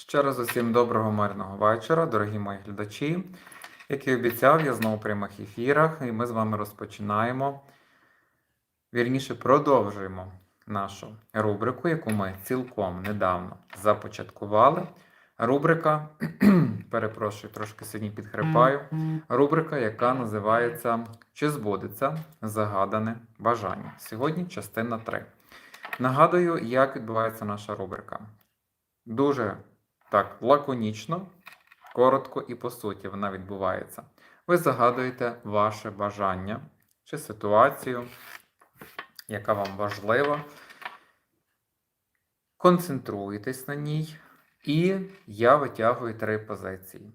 Ще раз усім доброго мирного вечора, дорогі мої глядачі. Як і обіцяв, я знову в прямих ефірах, і ми з вами розпочинаємо. Вірніше, продовжуємо нашу рубрику, яку ми цілком недавно започаткували. Рубрика, перепрошую, трошки сьогодні підхрипаю. Рубрика, яка називається Чи збудеться загадане бажання? Сьогодні частина 3. Нагадую, як відбувається наша рубрика. Дуже так лаконічно, коротко і по суті вона відбувається. Ви загадуєте ваше бажання чи ситуацію, яка вам важлива. Концентруєтесь на ній, і я витягую три позиції.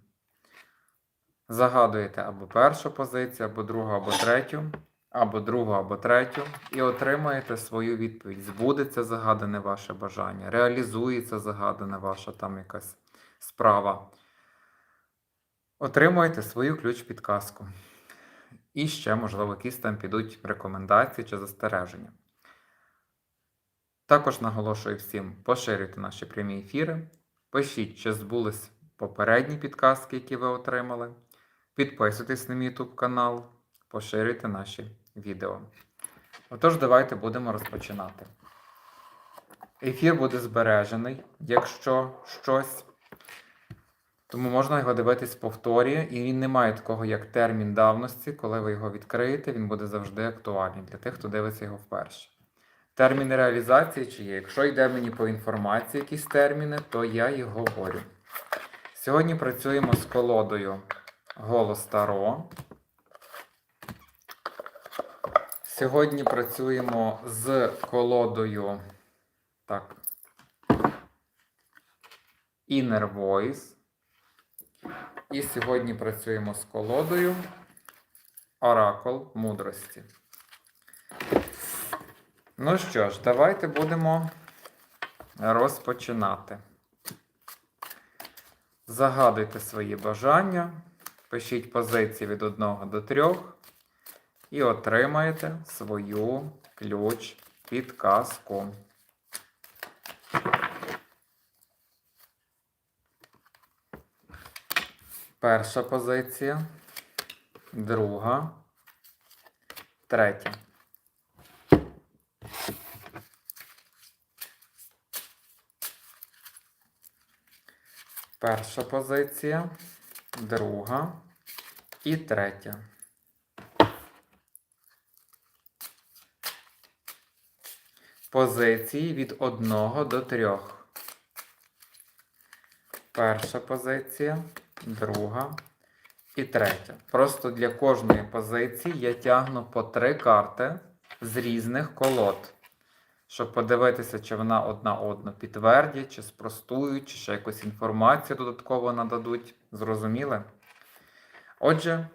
Загадуєте або першу позицію, або другу, або третю, або другу, або третю, і отримаєте свою відповідь. Збудеться загадане ваше бажання, реалізується загадана ваша там якась справа. Отримуєте свою ключ-підказку. І ще, можливо, якісь там підуть рекомендації чи застереження. Також наголошую всім поширюйте наші прямі ефіри. Пишіть, чи збулись попередні підказки, які ви отримали. Підписуйтесь на мій YouTube канал, поширюйте наші відео. Отож, давайте будемо розпочинати. Ефір буде збережений, якщо щось. Тому можна його дивитись в повторі, і він не має такого, як термін давності. Коли ви його відкриєте, він буде завжди актуальний для тих, хто дивиться його вперше. Терміни реалізації чи є? Якщо йде мені по інформації якісь терміни, то я їх говорю. Сьогодні працюємо з колодою Голос Таро. Сьогодні працюємо з колодою. Так. Inner Voice. І сьогодні працюємо з колодою Оракул мудрості. Ну що ж, давайте будемо розпочинати. Загадуйте свої бажання, пишіть позиції від 1 до 3 і отримаєте свою ключ підказку. Перша позиція, друга, третя. Перша позиція, друга і третя. Позиції від 1 до 3. Перша позиція, друга і третя. Просто для кожної позиції я тягну по три карти з різних колод, щоб подивитися, чи вона одна одну підтвердять, чи спростують, чи ще якусь інформацію додатково нададуть. Зрозуміли? Отже,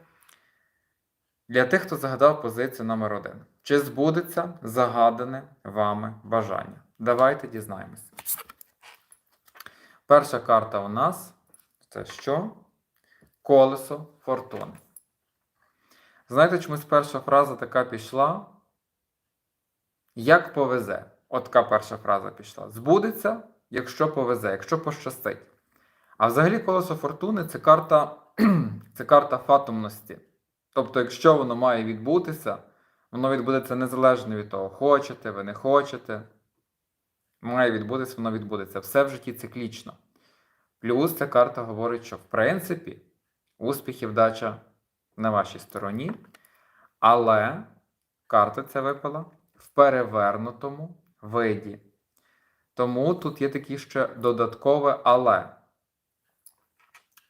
для тих, хто загадав позицію номер один. Чи збудеться загадане вами бажання? Давайте дізнаємось. Перша карта у нас це що? Колесо фортуни. Знаєте, чомусь перша фраза така пішла? Як повезе? От така перша фраза пішла. Збудеться, якщо повезе, якщо пощастить. А взагалі колесо фортуни це карта, це карта фатумності. Тобто, якщо воно має відбутися, воно відбудеться незалежно від того, хочете, ви не хочете. Має відбутися, воно відбудеться. Все в житті циклічно. Плюс ця карта говорить, що в принципі успіх і вдача на вашій стороні, але карта ця випала в перевернутому виді. Тому тут є таке ще додаткове але,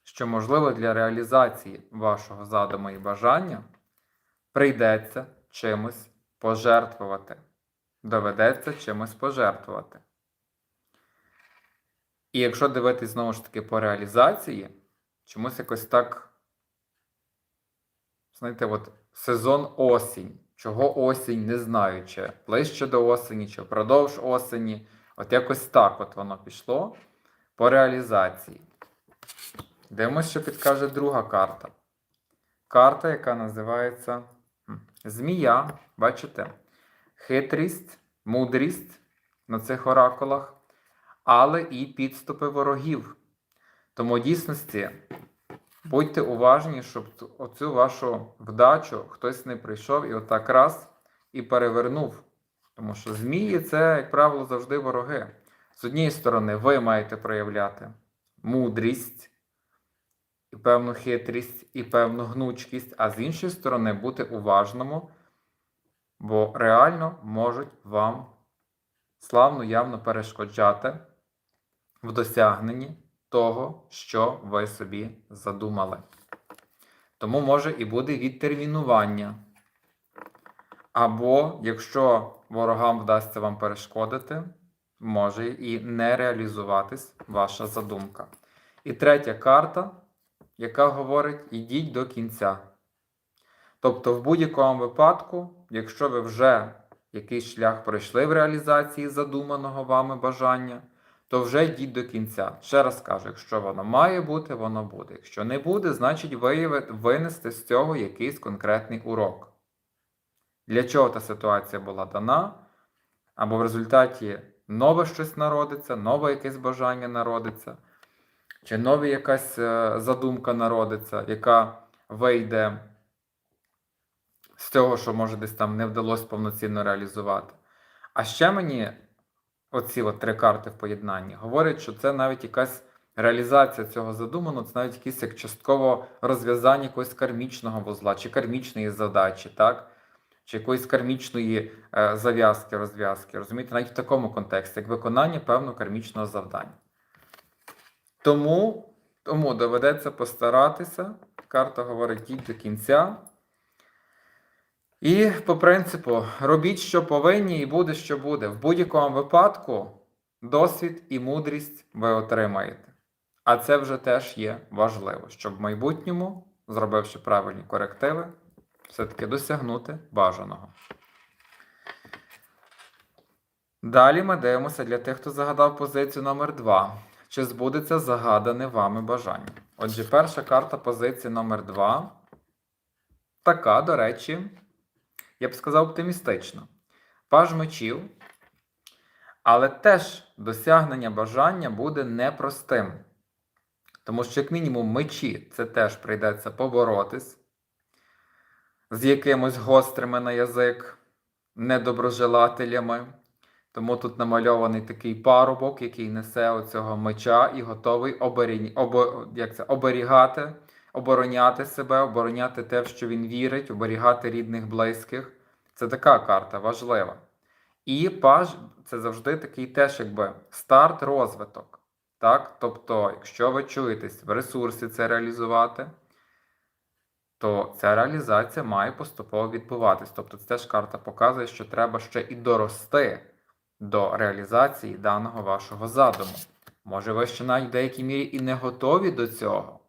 що, можливо, для реалізації вашого задуму і бажання прийдеться чимось пожертвувати. Доведеться чимось пожертвувати. І якщо дивитись знову ж таки по реалізації, чомусь якось так, знаєте, от сезон осінь. Чого осінь, не знаю, чи ближче до осені, чи впродовж осені. От якось так от воно пішло по реалізації. Дивимося, що підкаже друга карта. Карта, яка називається Змія. Бачите? Хитрість, мудрість на цих оракулах, але і підступи ворогів Тому в дійсності будьте уважні, щоб оцю вашу вдачу хтось не прийшов і отак раз і перевернув. Тому що змії це, як правило, завжди вороги. З однієї сторони, ви маєте проявляти мудрість, і певну хитрість, і певну гнучкість, а з іншої сторони, бути уважному, бо реально можуть вам славно явно перешкоджати в досягненні того, що ви собі задумали. Тому може і буде відтермінування. Або, якщо ворогам вдасться вам перешкодити, може і не реалізуватись ваша задумка. І третя карта, яка говорить: ідіть до кінця. Тобто, в будь-якому випадку, якщо ви вже якийсь шлях пройшли в реалізації задуманого вами бажання, то вже йдіть до кінця. Ще раз кажу, якщо воно має бути, воно буде. Якщо не буде, значить виявити, винести з цього якийсь конкретний урок. Для чого та ситуація була дана? Або в результаті нове щось народиться, нове якесь бажання народиться, чи нова якась е, задумка народиться, яка вийде з цього, що може десь там не вдалося повноцінно реалізувати. А ще мені оці от три карти в поєднанні говорять, що це навіть якась реалізація цього задуманого, це навіть якесь як частково розв'язання якогось кармічного вузла чи кармічної задачі, так? Чи якоїсь кармічної е, зав'язки, розв'язки. Розумієте, навіть в такому контексті, як виконання певного кармічного завдання. Тому, тому доведеться постаратися. Карта говорить йдіть до кінця. І по принципу, робіть, що повинні, і буде, що буде. В будь-якому випадку досвід і мудрість ви отримаєте. А це вже теж є важливо, щоб в майбутньому, зробивши правильні корективи, все-таки досягнути бажаного. Далі ми дивимося для тих, хто загадав позицію номер 2 Чи збудеться загадане вами бажання? Отже, перша карта позиції номер 2 Така, до речі, я б сказав, оптимістично. Паж мечів, але теж досягнення бажання буде непростим. Тому що, як мінімум, мечі це теж прийдеться поборотись з якимось гострими на язик недоброжелателями. Тому тут намальований такий парубок, який несе оцього меча і готовий оберіг... обо... як це? оберігати, обороняти себе, обороняти те, в що він вірить, оберігати рідних, близьких. Це така карта важлива. І паж це завжди такий теж якби старт, розвиток. Так? Тобто, якщо ви чуєтесь в ресурсі це реалізувати, то ця реалізація має поступово відбуватись. Тобто, це теж карта показує, що треба ще і дорости до реалізації даного вашого задуму. Може, ви ще навіть в деякій мірі і не готові до цього.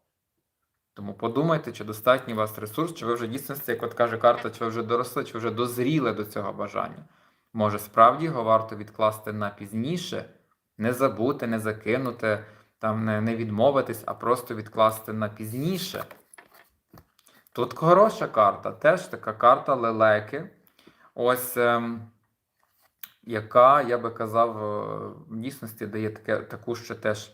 Тому подумайте, чи достатній у вас ресурс, чи ви вже дійсності, як от каже карта, чи ви вже доросли, чи ви вже дозріли до цього бажання. Може, справді його варто відкласти на пізніше, не забути, не закинути, там не, не відмовитись, а просто відкласти на пізніше. Тут хороша карта, теж така карта лелеки. Ось, ем, яка, я би казав, е, в дійсності дає таке, таку ще теж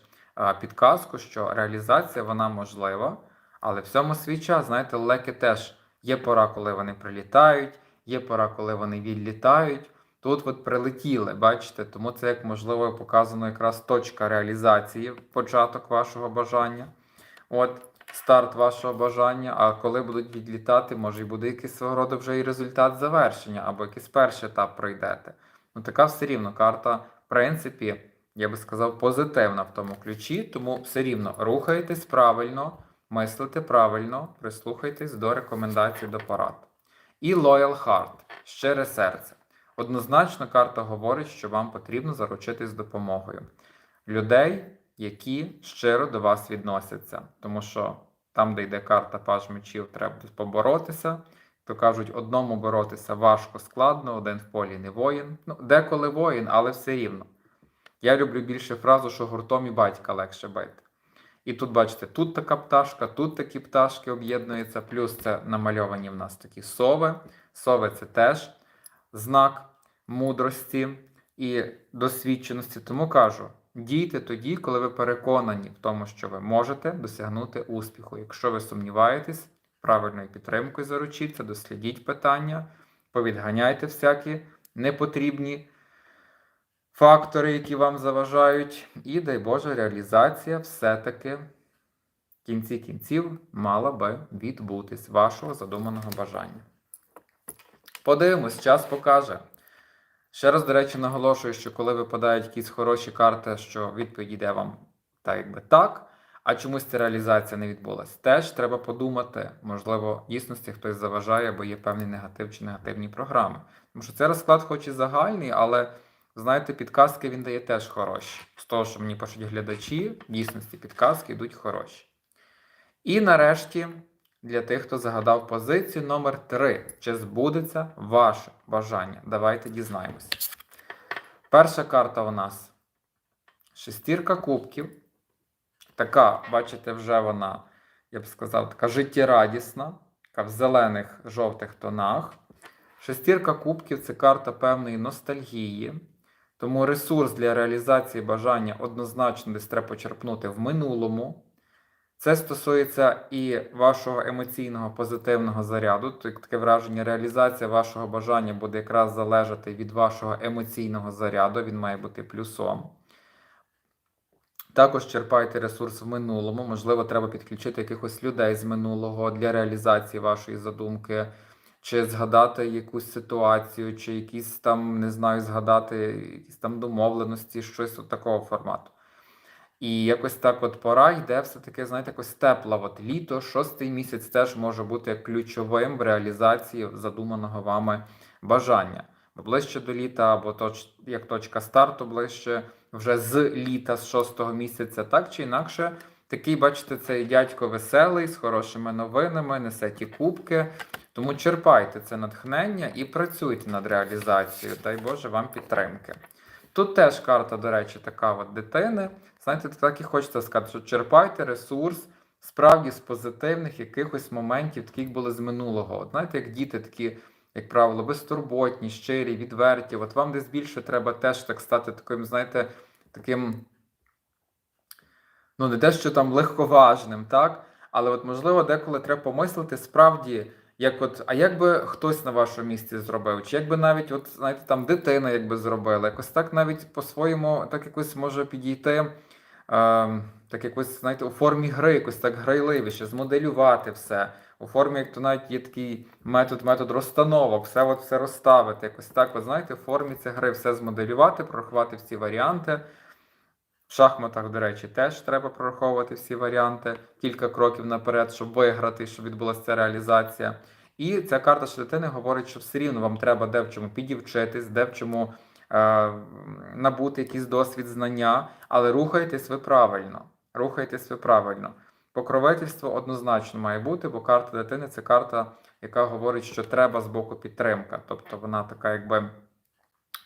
підказку, що реалізація вона можлива. Але в цьому свій час, знаєте, лелеки теж є пора, коли вони прилітають, є пора, коли вони відлітають. Тут от прилетіли, бачите, тому це як можливо показано якраз точка реалізації, початок вашого бажання. От старт вашого бажання. А коли будуть відлітати, може і буде якийсь свого роду вже і результат завершення, або якийсь перший етап пройдете. Ну, така все рівно карта, в принципі, я би сказав, позитивна в тому ключі, тому все рівно рухайтесь правильно, мислите правильно, прислухайтесь до рекомендацій до порад. І Loyal Heart, щире серце. Однозначно, карта говорить, що вам потрібно заручитись допомогою людей, які щиро до вас відносяться. Тому що там, де йде карта паж мечів, треба поборотися. То кажуть, одному боротися важко, складно, один в полі не воїн. Ну, деколи воїн, але все рівно. Я люблю більше фразу, що гуртом і батька легше бити. І тут, бачите, тут така пташка, тут такі пташки об'єднуються, плюс це намальовані в нас такі сови. Сови це теж знак мудрості і досвідченості. Тому кажу: Дійте тоді, коли ви переконані в тому, що ви можете досягнути успіху. Якщо ви сумніваєтесь, правильною підтримкою заручіться, дослідіть питання, повідганяйте всякі непотрібні фактори, які вам заважають, і дай Боже, реалізація все-таки в кінці кінців мала би відбутись вашого задуманого бажання. Подивимось, час покаже. Ще раз, до речі, наголошую, що коли випадають якісь хороші карти, що відповідь йде вам так, якби так, а чомусь ця реалізація не відбулась. Теж треба подумати, можливо, дійсності хтось заважає, бо є певний негатив чи негативні програми. Тому що цей розклад, хоч і загальний, але знаєте, підказки він дає теж хороші. З того, що мені пишуть глядачі, дійсності підказки йдуть хороші. І нарешті, для тих, хто загадав позицію номер 3 Чи збудеться ваше бажання? Давайте дізнаємося. Перша карта у нас шестірка кубків. Така, бачите, вже вона, я б сказав, така життєрадісна, така в зелених жовтих тонах. Шестірка кубків це карта певної ностальгії. Тому ресурс для реалізації бажання однозначно десь треба почерпнути в минулому. Це стосується і вашого емоційного позитивного заряду. Таке враження, реалізація вашого бажання буде якраз залежати від вашого емоційного заряду, він має бути плюсом. Також черпайте ресурс в минулому. Можливо, треба підключити якихось людей з минулого для реалізації вашої задумки, чи згадати якусь ситуацію, чи якісь там, не знаю, згадати якісь там домовленості, щось от такого формату. І якось так от пора йде все-таки, знаєте, якось тепла. От літо, шостий місяць теж може бути ключовим в реалізації задуманого вами бажання. Ближче до літа, або точ, як точка старту ближче вже з літа, з шостого місяця, так чи інакше, такий, бачите, цей дядько веселий, з хорошими новинами, несе ті кубки. Тому черпайте це натхнення і працюйте над реалізацією. Дай Боже вам підтримки. Тут теж карта, до речі, така от дитини. Знаєте, так і хочеться сказати, що черпайте ресурс справді з позитивних якихось моментів, таких були з минулого. От знаєте, як діти такі, як правило, безтурботні, щирі, відверті. От вам десь більше треба теж так стати таким, знаєте, таким, ну, не те, що там легковажним, так? Але от, можливо, деколи треба помислити справді. Як от, а як би хтось на вашому місці зробив? Чи якби навіть, от, знаєте, там дитина якби зробила, якось так навіть по-своєму, так якось може підійти, е, так якось, знаєте, у формі гри, якось так грайливіше, змоделювати все. У формі, як то навіть є такий метод, метод розстановок, все от все розставити. Якось так, от, знаєте, в формі цієї гри все змоделювати, прорахувати всі варіанти. В шахматах, до речі, теж треба прораховувати всі варіанти, кілька кроків наперед, щоб виграти, щоб відбулася реалізація. І ця карта ж дитини говорить, що все рівно вам треба де в чому підівчитись, де в чому е, набути якийсь досвід, знання, але рухайтесь ви правильно. Рухайтесь ви правильно. Покровительство однозначно має бути, бо карта дитини це карта, яка говорить, що треба з боку підтримка. Тобто вона така, якби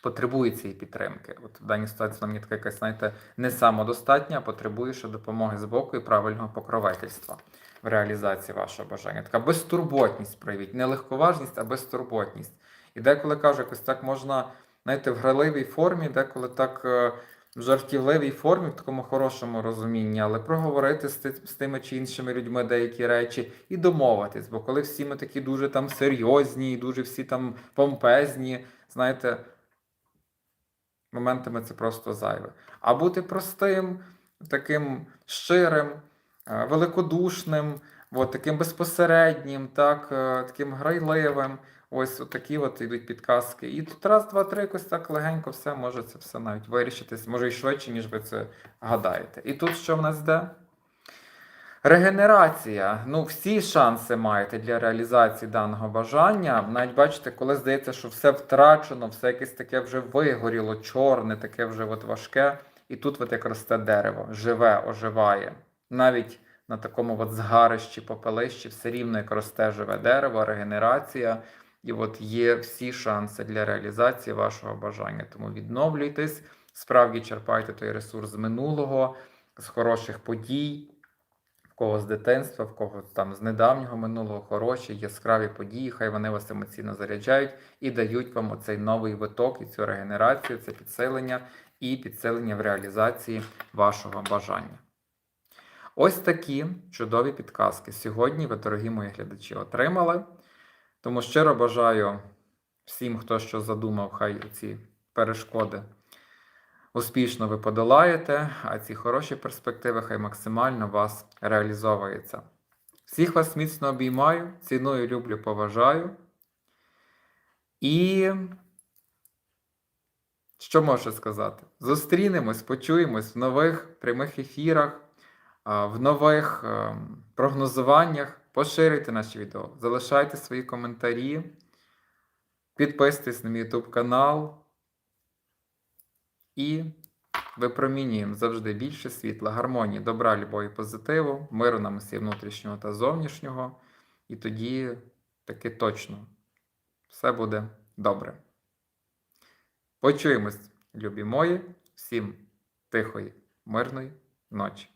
потребує цієї підтримки. От в даній ситуації вона мені така якась, знаєте, не самодостатня, а потребує ще допомоги з боку і правильного покровительства в реалізації вашого бажання. Така безтурботність проявіть, не легковажність, а безтурботність. І деколи кажу, якось так можна, знаєте, в граливій формі, деколи так е, в жартівливій формі, в такому хорошому розумінні, але проговорити з, з тими чи іншими людьми деякі речі і домовитись. Бо коли всі ми такі дуже там серйозні, і дуже всі там помпезні, знаєте, моментами це просто зайве. А бути простим, таким щирим, е, великодушним, от, таким безпосереднім, так, е, таким грайливим. Ось такі от йдуть підказки. І тут раз, два, три, якось так легенько все може це все навіть вирішитись, може і швидше, ніж ви це гадаєте. І тут що в нас йде? Регенерація. Ну, всі шанси маєте для реалізації даного бажання. Навіть бачите, коли здається, що все втрачено, все якесь таке вже вигоріло, чорне, таке вже от важке. І тут от як росте дерево, живе, оживає. Навіть на такому от згарищі, попелищі, все рівно як росте живе дерево, регенерація. І от є всі шанси для реалізації вашого бажання. Тому відновлюйтесь, справді черпайте той ресурс з минулого, з хороших подій. В кого з дитинства, в кого там з недавнього минулого хороші, яскраві події, хай вони вас емоційно заряджають і дають вам оцей новий виток і цю регенерацію, це підсилення і підсилення в реалізації вашого бажання. Ось такі чудові підказки сьогодні ви, дорогі мої глядачі, отримали. Тому щиро бажаю всім, хто що задумав, хай ці перешкоди успішно ви подолаєте, а ці хороші перспективи хай максимально вас реалізовуються. Всіх вас міцно обіймаю, ціную, люблю, поважаю. І що можу сказати? Зустрінемось, почуємось в нових прямих ефірах, в нових ем, прогнозуваннях. Поширюйте наші відео, залишайте свої коментарі, підписуйтесь на мій YouTube канал і випромінюємо завжди більше світла, гармонії, добра, любові, позитиву, миру нам усі внутрішнього та зовнішнього. І тоді таки точно все буде добре. Почуємось, любі мої, всім тихої, мирної ночі.